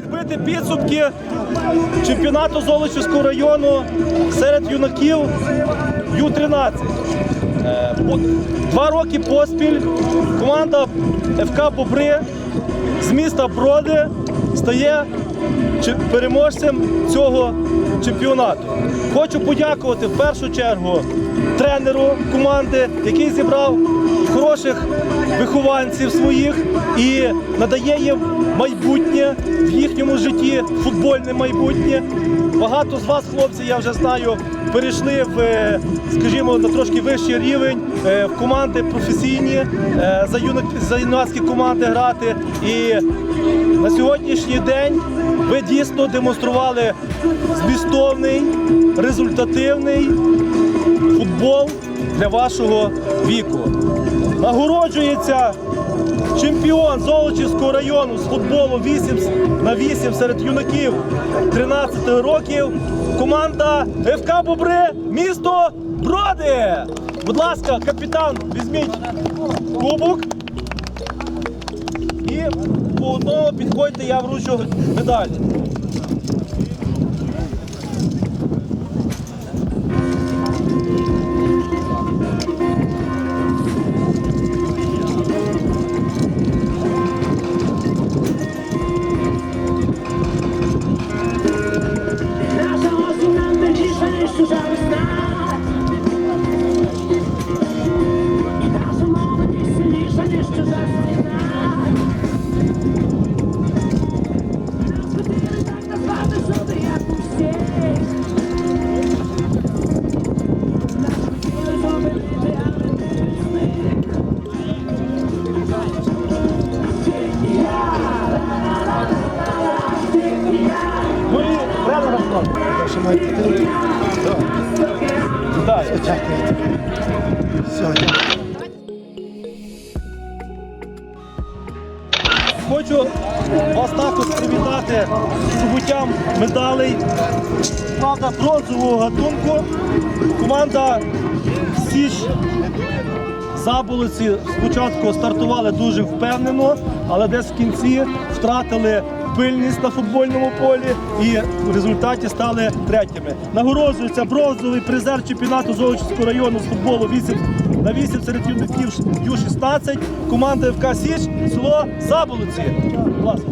підбити підсумки чемпіонату Золочівського району серед юнаків Ю-13. Е, Два роки поспіль команда ФК Бобри з міста Броди стає переможцем цього чемпіонату. Хочу подякувати в першу чергу тренеру команди, який зібрав хороших вихованців своїх і надає їм майбутнє в їхньому житті, футбольне майбутнє. Багато з вас, хлопці, я вже знаю, перейшли в, е, скажімо, на трошки вищий рівень е, в команди професійні, е, за за юнацькі команди грати. І на сьогоднішній день ви дійсно демонстрували змістовний, результативний футбол для вашого віку. Нагороджується чемпіон Золочівського району з футболу 8 на 8 серед юнаків 13 років. Команда ФК Бобри, місто Броди. Будь ласка, капітан, візьміть кубок. І по одному підходьте, я вручу медаль. Хочу вас також привітати з здобуттям медалей. Правда, бронзового гатунку. Команда Січ Заболоці спочатку стартували дуже впевнено, але десь в кінці втратили пильність на футбольному полі і в результаті стали третіми. Нагороджується бронзовий призер чемпіонату Золочівського району з футболу 8 на 8 серед юнаків Ю-16. Команда ФК Січ, село ласка.